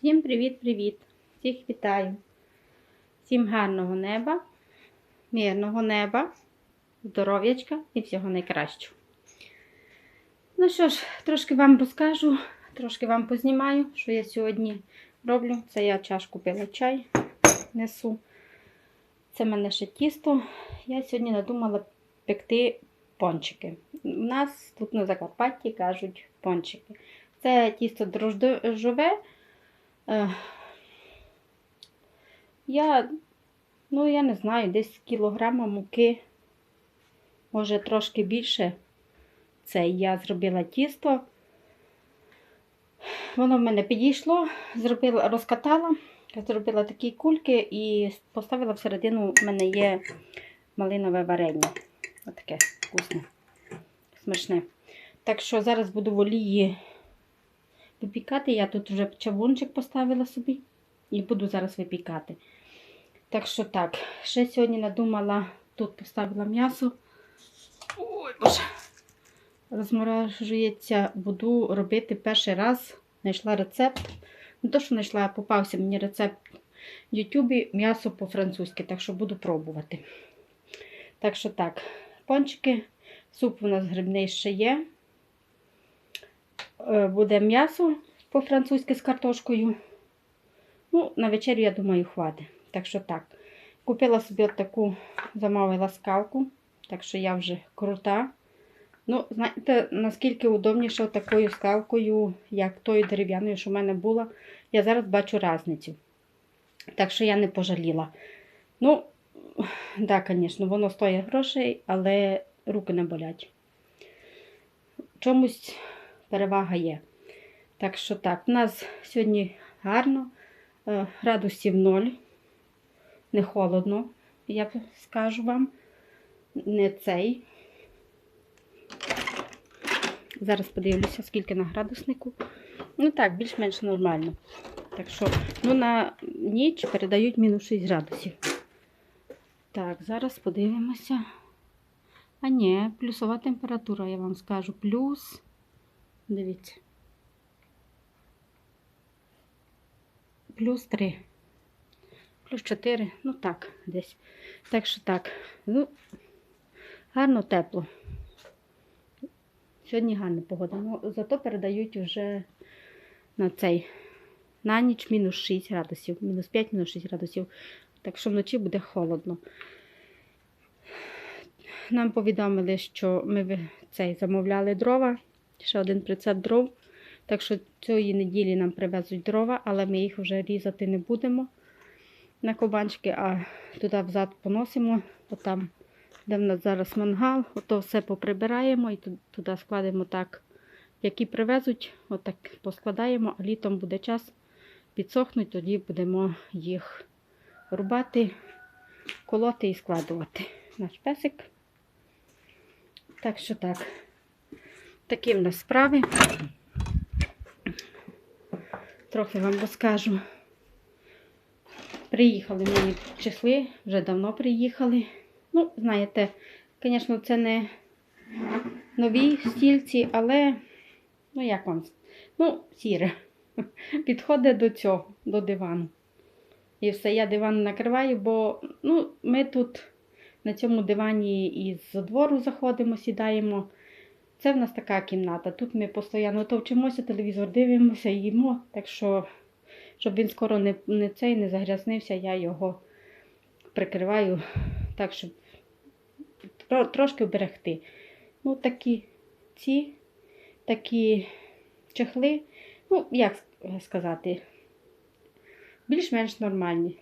Всім привіт-привіт! Всіх вітаю! Всім гарного неба, мирного неба, здоров'ячка і всього найкращого. Ну що ж, трошки вам розкажу, трошки вам познімаю, що я сьогодні роблю. Це я чашку пила чай, несу. Це в мене ще тісто. Я сьогодні надумала пекти пончики. У нас тут на Закарпатті кажуть пончики. Це тісто дрожжове. Я, ну, я не знаю, десь кілограма муки, може трошки більше. Це я зробила тісто. Воно в мене підійшло, зробила, розкатала, зробила такі кульки і поставила всередину, в мене є малинове варення. Отаке вкусне, смачне. Так що зараз буду в олії випікати. Я тут вже чавунчик поставила собі і буду зараз випікати. Так що так, ще сьогодні надумала, тут поставила м'ясо. Ой, боже. Розморажується, буду робити перший раз. Знайшла рецепт. Не то, що знайшла, попався мені рецепт в Ютубі м'ясо по-французьки, так що буду пробувати. Так що так, пончики, суп у нас грибний ще є. Е, Буде м'ясо по-французьки з картошкою. Ну, на вечерю, я думаю, хватить. Так що так. Купила собі от таку замовила скалку, так що я вже крута. Ну, знаєте, наскільки удобніше такою скалкою, як тою дерев'яною, що в мене була, я зараз бачу різницю. Так що я не пожаліла. Ну, так, да, звісно, воно стоїть грошей, але руки не болять. Чомусь перевага є. Так що так, у нас сьогодні гарно, е, градусів 0, не холодно, я скажу вам, не цей. Зараз подивлюся, скільки на градуснику. Ну так, більш-менш нормально. Так що, ну на ніч передають мінус 6 градусів. Так, зараз подивимося. А ні, плюсова температура, я вам скажу. Плюс. Дивіться. Плюс 3. Плюс 4. Ну так, десь. Так що так. Ну, гарно тепло. Сьогодні гарна погода. Ну, зато передають вже на цей. На ніч мінус 6 градусів. Мінус 5, мінус 6 градусів. Так що вночі буде холодно. Нам повідомили, що ми цей замовляли дрова. Ще один прицеп дров. Так що цієї неділі нам привезуть дрова, але ми їх вже різати не будемо на кобанчики, а туди взад поносимо. Отам, де в нас зараз мангал, ото все поприбираємо і туди складемо так, які привезуть, отак поскладаємо, а літом буде час підсохнуть, тоді будемо їх рубати, колоти і складувати. Наш песик. Так що так, такі в нас справи. Трохи вам розкажу. Приїхали мої числи, вже давно приїхали. Ну, знаєте, звісно, це не нові стільці, але, ну, як вам, ну, сіре. Підходить до цього, до дивану. І все, я диван накриваю, бо ну, ми тут на цьому дивані із двору заходимо, сідаємо. Це в нас така кімната. Тут ми постійно товчимося, телевізор дивимося, їмо. Так що, щоб він скоро не не цей не загрязнився, я його прикриваю так, щоб трошки вберегти. Ну, такі ці, такі чехли, ну, як сказати, більш-менш нормальні.